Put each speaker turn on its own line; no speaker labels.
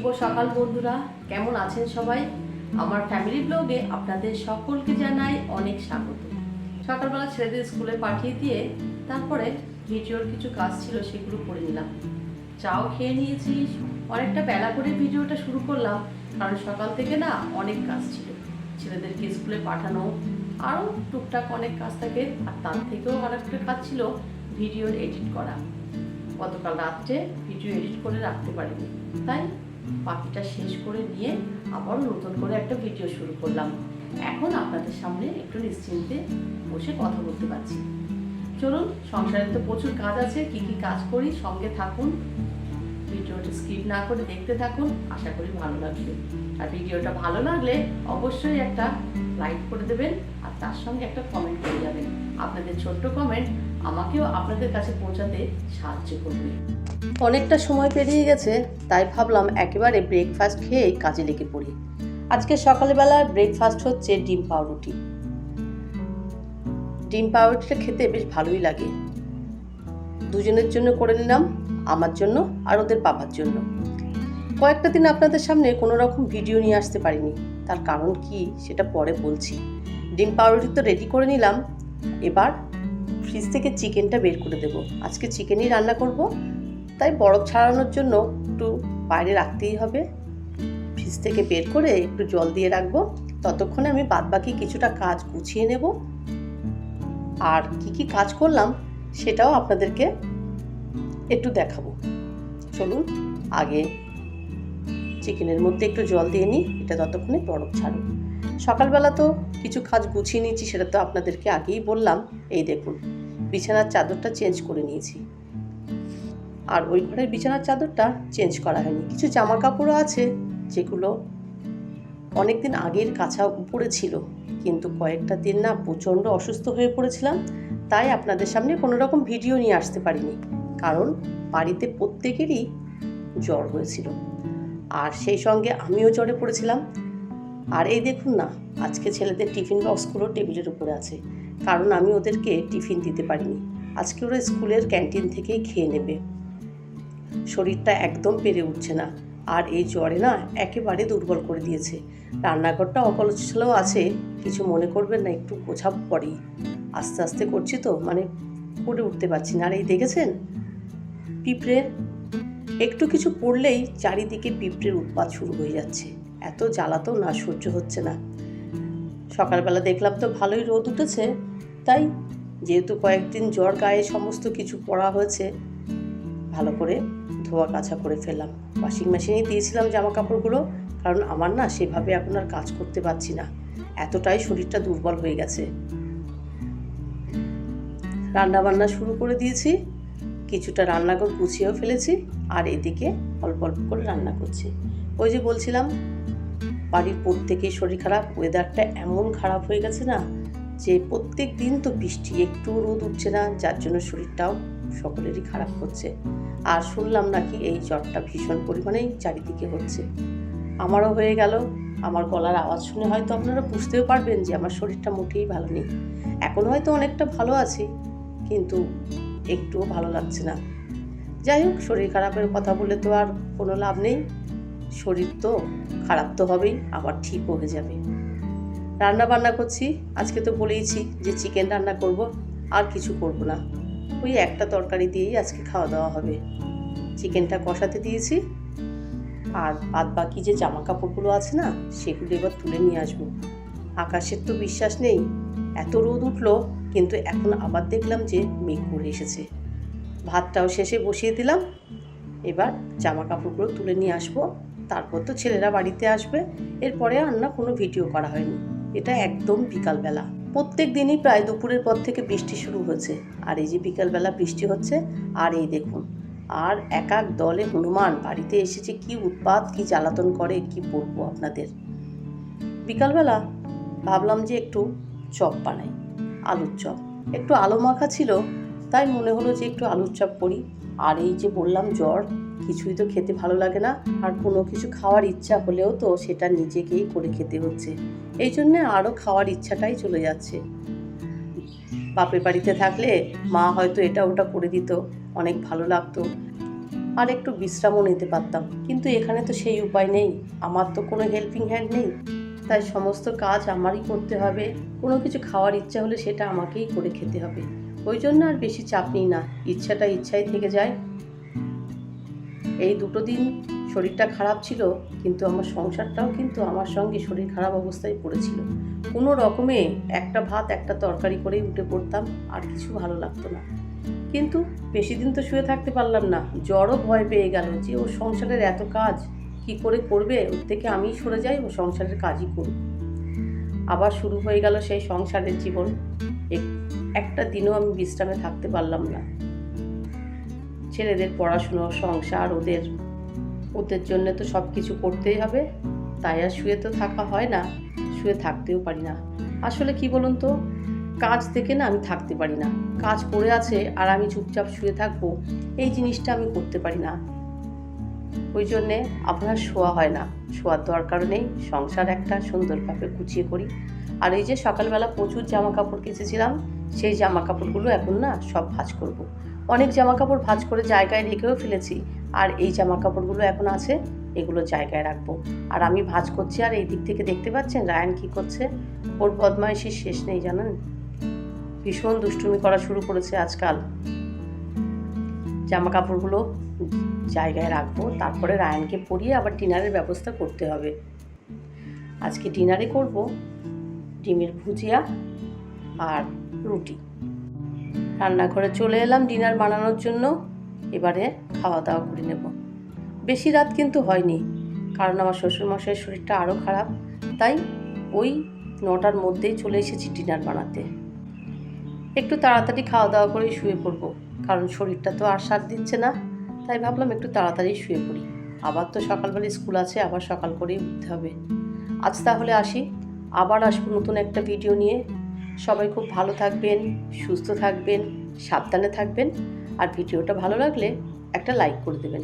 শুভ সকাল বন্ধুরা। কেমন আছেন সবাই? আমার ফ্যামিলি ব্লগে আপনাদের সকলকে জানাই অনেক স্বাগত। সকালবেলা ছেলেদের স্কুলে পাঠিয়ে দিয়ে তারপরে ভিডিওর কিছু কাজ ছিল সেগুলো করে নিলাম। চাও খেয়ে নিয়েছি। অনেকটা বেলা করে ভিডিওটা শুরু করলাম, কারণ সকাল থেকে না অনেক কাজ ছিল। ছেলেদেরকে স্কুলে পাঠানো, আরও টুকটাক অনেক কাজ থাকে, আর তার থেকেও আর কাজ ছিল ভিডিওর এডিট করা। গতকাল রাত্রে ভিডিও এডিট করে রাখতে পারিনি, তাই বাকিটা শেষ করে নিয়ে আবার নতুন করে একটা ভিডিও শুরু করলাম। এখন আপনাদের সামনে একটু নিশ্চিন্তে বসে কথা বলতে পারছি। চলুন, সংসারে তো প্রচুর কাজ আছে, কি কি কাজ করি, সঙ্গে থাকুন। ভিডিওটা স্কিপ না করে দেখতে থাকুন, আশা করি ভালো লাগবে। আর ভিডিওটা ভালো লাগলে অবশ্যই একটা লাইক করে দেবেন, আর তার সঙ্গে একটা কমেন্ট করে যাবেন। আপনাদের ছোট্ট কমেন্ট আমাকেও আপনাদের কাছে পৌঁছাতে সাহায্য করবে। অনেকটা সময় পেরিয়ে গেছে, তাই ভাবলাম একেবারে ব্রেকফাস্ট খেয়েই কাজে লেগে পড়ি। আজকে সকালবেলার ব্রেকফাস্ট হচ্ছে ডিম পাউরুটি। ডিম পাউরুটিটা খেতে বেশ ভালোই লাগে। দুজনের জন্য করে নিলাম, আমার জন্য আর ওদের বাবার জন্য। কয়েকটা দিন আপনাদের সামনে কোনো রকম ভিডিও নিয়ে আসতে পারিনি। তার কারণ কি সেটা পরে বলছি। ডিম পাউরুটি তো রেডি করে নিলাম। এবার ফ্রিজ থেকে চিকেনটা বের করে দেব। আজকে চিকেনই রান্না করব। তাই বরফ ছাড়ানোর জন্য একটু বাইরে রাখতেই হবে। ফ্রিজ থেকে বের করে একটু জল দিয়ে রাখব। ততক্ষণে আমি বাদবাকি কিছুটা কাজ গুছিয়ে নেব। আর কি কি কাজ করলাম সেটাও আপনাদেরকে একটু দেখাবো। চলুন, আগে চিকেনের মধ্যে একটু জল দিয়ে নিই, এটা ততক্ষণে বরফ ছাড়ুক। সকালবেলা তো কিছু কাজ গুছিয়ে নিয়েছি, সেটা তো আপনাদেরকে আগেই বললাম। এই দেখুন বিছানার চাদরটা চেঞ্জ করে নিয়েছি। আর ওই ঘরের বিছানার চাদরটা চেঞ্জ করা হয়নি। কিছু জামা কাপড়ও আছে, যেগুলো অনেকদিন আগের কাছা উপরে ছিল, কিন্তু কয়েকটা দিন না প্রচণ্ড অসুস্থ হয়ে পড়েছিলাম, তাই আপনাদের সামনে কোনো রকম ভিডিও নিয়ে আসতে পারিনি, কারণ বাড়িতে প্রত্যেকেরই জ্বর হয়েছিল। আর সেই সঙ্গে আমিও জ্বরে পড়েছিলাম। আর এই দেখুন না, আজকে ছেলেদের টিফিন বক্সগুলো টেবিলের উপরে আছে। কারণ আমি ওদেরকে টিফিন দিতে পারিনি। আজকে ওরা স্কুলের ক্যান্টিন থেকেই খেয়ে নেবে। শরীরটা একদম পেরে উঠছে না। আর এই জ্বরে না একেবারে দুর্বল করে দিয়েছে। রান্নাঘরটা অকলছালো আছে, কিছু মনে করবেন না, একটু গোছাব পরেই। আস্তে আস্তে করছি তো মানে করে উঠতে পারছি না। আর এই দেখেছেন? পিঁপড়ে একটু কিছু পড়লেই চারিদিকে পিঁপড়ের উৎপাত শুরু হয়ে যাচ্ছে। এত জ্বালাতো না, সহ্য হচ্ছে না। সকালবেলা দেখলাম তো ভালোই রোদ উঠেছে। তাই যেহেতু কয়েকদিন জ্বর গায়ে সমস্ত কিছু পড়া হয়েছে, ভালো করে ধোয়া কাছা করে ফেললাম। ওয়াশিং মেশিনেই দিয়েছিলাম জামা কাপড়গুলো কারণ আমার না সেভাবে এখন আর কাজ করতে পারছি না। এতটাই শরীরটা দুর্বল হয়ে গেছে। রান্না বান্না শুরু করে দিয়েছি, কিছুটা রান্নাঘর গুছিয়েও ফেলেছি, আর এদিকে অল্প অল্প করে রান্না করছি। ওই যে বলছিলাম, বাড়ির প্রত্যেকেই শরীর খারাপ ওয়েদারটা এমন খারাপ হয়ে গেছে না যে প্রত্যেক দিন তো বৃষ্টি, একটু রোদ উঠছে না, যার জন্য শরীরটাও সকলেরই খারাপ হচ্ছে। আর শুনলাম নাকি এই জ্বরটা ভীষণ পরিমাণেই চারিদিকে হচ্ছে। আমারও হয়ে গেল। আমার গলার আওয়াজ শুনে হয়তো আপনারা বুঝতেও পারবেন যে আমার শরীরটা মোটেই ভালো নেই। এখন হয়তো অনেকটা ভালো আছি, কিন্তু একটুও ভালো লাগছে না। যাই হোক, শরীর খারাপের কথা বলে তো আর কোনো লাভ নেই। শরীর তো খারাপ তো হবেই, আবার ঠিকও হয়ে যাবে। রান্না বান্না করছি, আজকে তো বলেইছি যে চিকেন রান্না করব, আর কিছু করব না। ওই একটা তরকারি দিয়েই আজকে খাওয়া দাওয়া হবে। চিকেনটা কষাতে দিয়েছি, আর বাদ বাকি যে জামা কাপড়গুলো আছে না, সেগুলো এবার তুলে নিয়ে আসব। আকাশের তো বিশ্বাস নেই, এত রোদ উঠল, কিন্তু এখন আবার দেখলাম যে মেঘ করে এসেছে। ভাতটাও শেষে বসিয়ে দিলাম, এবার জামা কাপড়গুলো তুলে নিয়ে আসব। তারপর তো ছেলেরা বাড়িতে আসবে, এরপরে আর না কোনো ভিডিও করা হয়নি। এটা একদম বিকালবেলা। প্রত্যেক দিনই প্রায় দুপুরের পর থেকে বৃষ্টি শুরু হয়েছে। আর এই যে বিকালবেলা বৃষ্টি হচ্ছে, আর এই দেখুন, আর এক এক দলে হনুমান বাড়িতে এসেছে কি উৎপাত, কি জ্বালাতন করে, কি বলব আপনাদের। বিকালবেলা ভাবলাম যে একটু চপ বানাই, আলুর চপ। একটু আলু মাখা ছিল, তাই মনে হলো যে একটু আলুর চপ করি। আর এই যে বললাম জ্বর কিছুই তো খেতে ভালো লাগে না। আর কোনো কিছু খাওয়ার ইচ্ছা হলেও তো সেটা নিজেকেই করে খেতে হচ্ছে। এই জন্যে আরও খাওয়ার ইচ্ছাটাই চলে যাচ্ছে। বাপের বাড়িতে থাকলে মা হয়তো এটা ওটা করে দিত, অনেক ভালো লাগতো। আর একটু বিশ্রামও নিতে পারতাম। কিন্তু এখানে তো সেই উপায় নেই। আমার তো কোনো হেল্পিং হ্যান্ড নেই। তাই সমস্ত কাজ আমারই করতে হবে। কোনো কিছু খাওয়ার ইচ্ছা হলে সেটা আমাকেই করে খেতে হবে। ওই জন্য আর বেশি চাপ নিই না। ইচ্ছাটা ইচ্ছাই থেকে যায়। এই দুটো দিন শরীরটা খারাপ ছিল, কিন্তু আমার সংসারটাও কিন্তু আমার সঙ্গে শরীর খারাপ অবস্থায় পড়েছিল। কোনো রকমে একটা ভাত, একটা তরকারি করেই উঠে পড়তাম, আর কিছু ভালো লাগতো না। কিন্তু বেশি দিন তো শুয়ে থাকতে পারলাম না। জ্বরও ভয় পেয়ে গেল যে, ও সংসারের এত কাজ কি করে করবে? ওর থেকে আমিই সরে যাই, ও সংসারের কাজই করব আবার শুরু হয়ে গেল সেই সংসারের জীবন। এক- একটা দিনও আমি বিশ্রামে থাকতে পারলাম না। ছেলেদের পড়াশুনো, সংসার, ওদের ওদের জন্য তো সব কিছু করতেই হবে। তাই আর শুয়ে তো থাকা হয় না, শুয়ে থাকতেও পারি না। আসলে কি বলুন তো, কাজ থেকে না আমি থাকতে পারি না। কাজ পড়ে আছে আর আমি চুপচাপ শুয়ে থাকব, এই জিনিসটা আমি করতে পারি না। ওই জন্যে আপনার শোয়া হয় না। শোয়ার দরকার নেই, সংসার একটা সুন্দরভাবে গুছিয়ে করি। আর এই যে সকালবেলা প্রচুর জামা কাপড় কেচেছিলাম, সেই জামা কাপড়গুলো এখন না সব ভাঁজ করব। অনেক জামা কাপড় ভাঁজ করে জায়গায় রেখেও ফেলেছি। আর এই জামা কাপড়গুলো এখন আছে, এগুলো জায়গায় রাখব। আর আমি ভাঁজ করছি, আর এই দিক থেকে দেখতে পাচ্ছেন রায়ান কি করছে? ওর বদমাইশির শেষ নেই, জানেন? ভীষণ দুষ্টুমি করা শুরু করেছে আজকাল। জামা কাপড়গুলো জায়গায় রাখব, তারপরে রায়ানকে পরিয়ে আবার ডিনারের ব্যবস্থা করতে হবে। আজকে ডিনারে করব ডিমের ভুজিয়া আর রুটি। রান্নাঘরে চলে এলাম, ডিনার বানানোর জন্য। এবারে খাওয়া দাওয়া করে নেব। বেশি রাত কিন্তু হয়নি, কারণ আমার শ্বশুরমশাইয়ের শরীরটা আরও খারাপ। তাই ওই নটার মধ্যেই চলে এসেছি ডিনার বানাতে। একটু তাড়াতাড়ি খাওয়া দাওয়া করেই শুয়ে পড়ব, কারণ শরীরটা তো আর সাথ দিচ্ছে না। তাই ভাবলাম একটু তাড়াতাড়ি শুয়ে পড়ি। আবার তো সকালবেলা স্কুল আছে, আবার সকাল করেই উঠতে হবে। আজ তাহলে আসি, আবার আসব নতুন একটা ভিডিও নিয়ে। সবাই খুব ভালো থাকবেন, সুস্থ থাকবেন, সাবধানে থাকবেন, আর ভিডিওটা ভালো লাগলে একটা লাইক করে দেবেন।